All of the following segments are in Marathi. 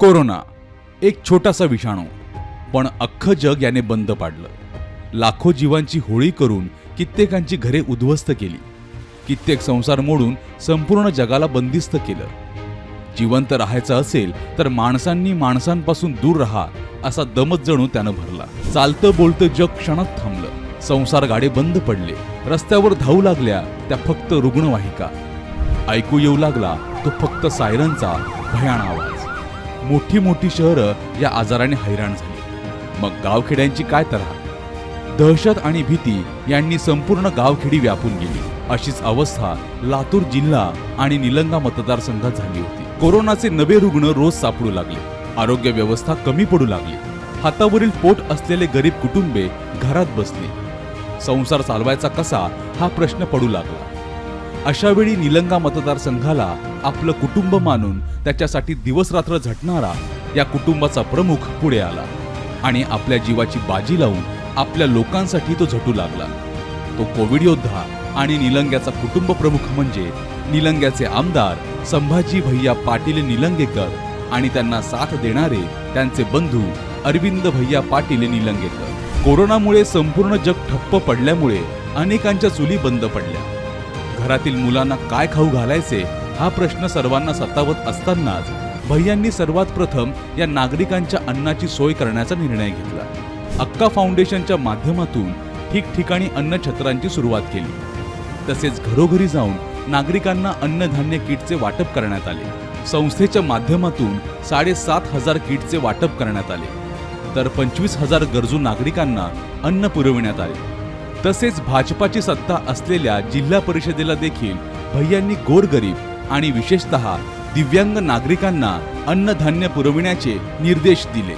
कोरोना एक छोटासा विषाणू. पण अख्खं जग याने बंद पाडलं. लाखो जीवांची होळी करून कित्येकांची घरे उद्ध्वस्त केली. कित्येक संसार मोडून संपूर्ण जगाला बंदिस्त केलं. जिवंत राहायचं असेल तर माणसांनी माणसांपासून दूर राहा असा दमत जणू त्यानं भरला. चालतं बोलतं जग क्षणात थांबलं. संसार गाडे बंद पडले. रस्त्यावर धावू लागल्या त्या फक्त रुग्णवाहिका. ऐकू येऊ लागला तो फक्त सायरनचा भयान आवाज. मोठी मोठी शहरं या आजाराने हैराण झाली. मग गावखेड्यांची काय तऱ्हा दहशत आणि भीती यांनी संपूर्ण गावखेडी व्यापून गेली. अशीच अवस्था लातूर जिल्हा आणि निलंगा मतदारसंघात झाली होती. कोरोनाचे नवे रुग्ण रोज सापडू लागले. आरोग्य व्यवस्था कमी पडू लागली. हातावरील पोट असलेले गरीब कुटुंबे घरात बसले. संसार चालवायचा कसा? हा प्रश्न पडू लागला. अशा वेळी निलंगा मतदारसंघाला आपलं कुटुंब मानून त्याच्यासाठी दिवस रात्र झटणारा या कुटुंबाचा प्रमुख पुढे आला. आणि आपल्या जीवाची बाजी लावून आपल्या लोकांसाठी तो झटू लागला. तो कोविड योद्धा आणि निलंग्याचा कुटुंब प्रमुख म्हणजे निलंग्याचे आमदार संभाजी भैया पाटील निलंगेकर आणि त्यांना साथ देणारे त्यांचे बंधू अरविंद भैया पाटील निलंगेकर. कोरोनामुळे संपूर्ण जग ठप्प पडल्यामुळे अनेकांच्या चुली बंद पडल्या. घरातील मुलांना काय खाऊ घालायचे हा प्रश्न सर्वांना सतावत असतानाच भैयांनी सर्वात प्रथम या नागरिकांच्या अन्नाची सोय करण्याचा निर्णय घेतला. अक्का फाउंडेशनच्या माध्यमातून ठिकठिकाणी अन्नछत्रांची सुरुवात केली. तसेच घरोघरी जाऊन नागरिकांना अन्नधान्य किटचे वाटप करण्यात आले. संस्थेच्या माध्यमातून साडेसात हजार किटचे वाटप करण्यात आले. तर पंचवीस हजार गरजू नागरिकांना अन्न पुरविण्यात आले. तसेच भाजपाची सत्ता असलेल्या जिल्हा परिषदेला देखील भैयांनी गोरगरीब आणि विशेषतः दिव्यांग नागरिकांना अन्नधान्य पुरविण्याचे निर्देश दिले.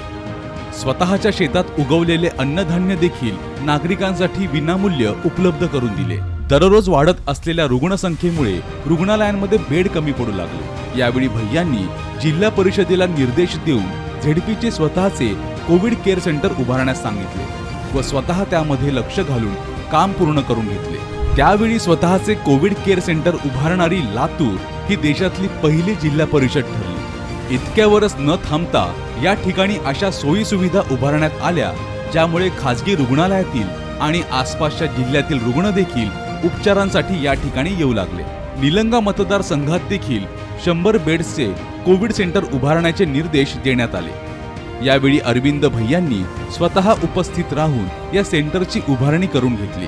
स्वतःच्या शेतात उगवलेले अन्नधान्य देखील नागरिकांसाठी विनामूल्य उपलब्ध करून दिले. दररोज वाढत असलेल्या रुग्णसंख्येमुळे रुग्णालयांमध्ये बेड कमी पडू लागले. यावेळी भैयांनी जिल्हा परिषदेला निर्देश देऊन झेडपीचे स्वतःचे कोविड केअर सेंटर उभारण्यास सांगितले. व स्वतः त्यामध्ये लक्ष घालून काम पूर्ण करून घेतले. त्यावेळी स्वतःचे कोविड केअर सेंटर उभारणारी लातूर ही देशातली पहिली जिल्हा परिषद ठरली. इतक्यावरच न थांबता या ठिकाणी अशा सोयी सुविधा उभारण्यात आल्या ज्यामुळे खाजगी रुग्णालयातील आणि आसपासच्या जिल्ह्यातील रुग्ण देखील उपचारांसाठी या ठिकाणी येऊ लागले. निलंगा मतदारसंघात देखील शंभर बेड्सचे कोविड सेंटर उभारण्याचे निर्देश देण्यात आले. यावेळी अरविंद भैयांनी स्वतः उपस्थित राहून या सेंटरची उभारणी करून घेतली.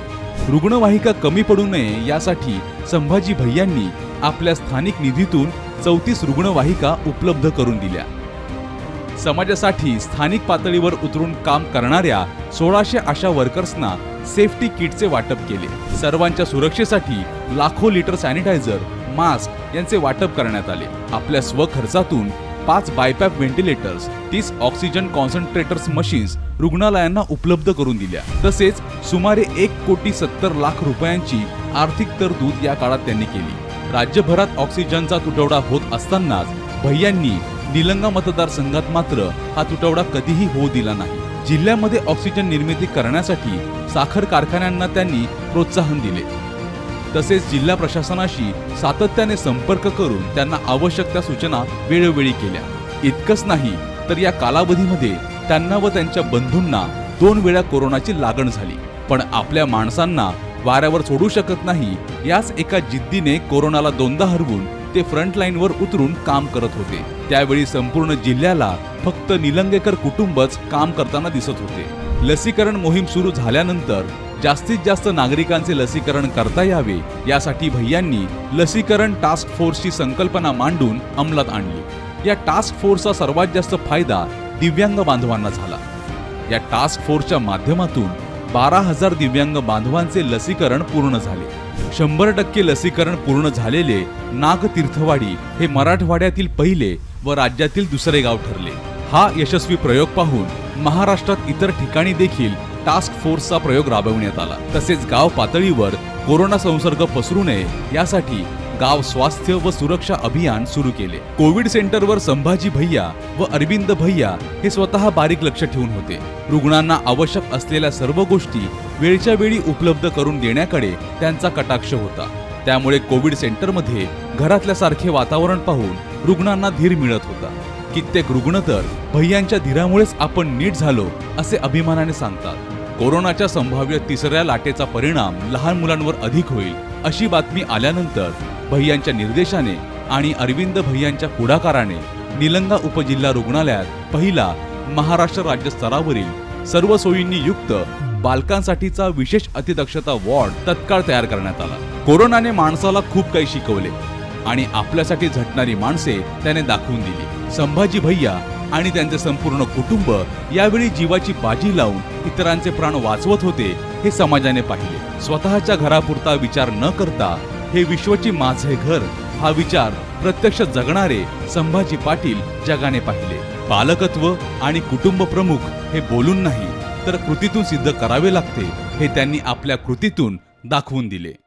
रुग्णवाहिका कमी पडू नये यासाठी संभाजी भैयांनी आपल्या स्थानिक निधीतून चौतीस रुग्णवाहिका उपलब्ध करून दिल्या. समाजासाठी स्थानिक पातळीवर उतरून काम करणाऱ्या सोळाशे आशा वर्कर्सना सेफ्टी किटचे वाटप केले. सर्वांच्या सुरक्षेसाठी लाखो लिटर सॅनिटायझर मास्क यांचे वाटप करण्यात आले. आपल्या स्वखर्चातून पाच बायपॅप व्हेंटिलेटर्स तीस ऑक्सिजन कॉन्सन्ट्रेटर्स मशीन्स रुग्णालयांना उपलब्ध करून दिल्या. तसेच सुमारे एक कोटी सत्तर लाख रुपयांची आर्थिक तरतूद या काळात त्यांनी केली. राज्यभरात ऑक्सिजनचा तुटवडा होत असतानाच भैयांनी निलंगा मतदारसंघात मात्र हा तुटवडा कधीही होऊ दिला नाही. जिल्ह्यामध्ये ऑक्सिजन निर्मिती करण्यासाठी साखर कारखान्यांना त्यांनी प्रोत्साहन दिले. तसेच जिल्हा प्रशासनाशी सातत्याने संपर्क करून त्यांना आवश्यक त्या सूचना वेळोवेळी केल्या. इतकंच नाही तर या कालावधीमध्ये त्यांना व त्यांच्या बंधूंना दोन वेळा कोरोनाची लागण झाली. पण आपल्या माणसांना वाऱ्यावर सोडू शकत नाही याच एका जिद्दीने कोरोनाला दोनदा हरवून ते फ्रंटलाईनवर उतरून काम करत होते. त्यावेळी संपूर्ण जिल्ह्याला फक्त निलंगेकर कुटुंबच काम करताना दिसत होते. लसीकरण मोहीम सुरू झाल्यानंतर जास्तीत जास्त नागरिकांचे लसीकरण करता यावे यासाठी भैयांनी लसीकरण टास्क फोर्सची संकल्पना मांडून अंमलात आणली. या टास्क फोर्सचा सर्वात जास्त फायदा दिव्यांग बांधवांना झाला. या टास्क फोर्सच्या माध्यमातून बारा हजार दिव्यांग बांधवांचे लसीकरण पूर्ण झाले. शंभर टक्के लसीकरण पूर्ण झालेले नागतीर्थवाडी हे मराठवाड्यातील पहिले व राज्यातील दुसरे गाव ठरले. हा यशस्वी प्रयोग पाहून महाराष्ट्रात इतर ठिकाणी देखील टास्क फोर्सचा प्रयोग राबवण्यात आला. तसेच गाव पातळीवर कोरोना संसर्ग पसरू नये यासाठी गाव स्वास्थ्य व सुरक्षा अभियान सुरू केले. कोविड सेंटरवर संभाजी भैया व अरविंद भैया हे स्वतः बारीक लक्ष ठेवून होते. रुग्णांना आवश्यक असलेल्या सर्व गोष्टी वेळच्या वेळी उपलब्ध करून देण्याकडे त्यांचा कटाक्ष होता. त्यामुळे कोविड सेंटरमध्ये घरातल्यासारखे वातावरण पाहून रुग्णांना धीर मिळत होता. कित्येक रुग्ण तर भैयांच्या धीरामुळेच आपण नीट झालो असे अभिमानाने सांगतात. कोरोनाच्या संभाव्य तिसऱ्या लाटेचा परिणाम लहान मुलांवर अधिक होईल अशी बातमी आल्यानंतर भैयांच्या निर्देशाने आणि अरविंद भैयांच्या पुढाकाराने निलंगा उपजिल्हा रुग्णालयात पहिला महाराष्ट्र राज्य स्तरावरील सर्व सोयींनी युक्त बालकांसाठीचा विशेष अतिदक्षता वॉर्ड तत्काळ तयार करण्यात आला. कोरोनाने माणसाला खूप काही शिकवले आणि आपल्यासाठी झटणारी माणसे त्याने दाखवून दिली. संभाजी भैया आणि त्यांचे संपूर्ण कुटुंब यावेळी जीवाची बाजी लावून इतरांचे प्राण वाचवत होते हे समाजाने पाहिले. स्वतःच्या घरापुरता विचार न करता हे विश्वची माझे घर हा विचार प्रत्यक्ष जगणारे संभाजी पाटील जगाने पाहिले. पालकत्व आणि कुटुंब प्रमुख हे बोलून नाही तर कृतीतून सिद्ध करावे लागते हे त्यांनी आपल्या कृतीतून दाखवून दिले.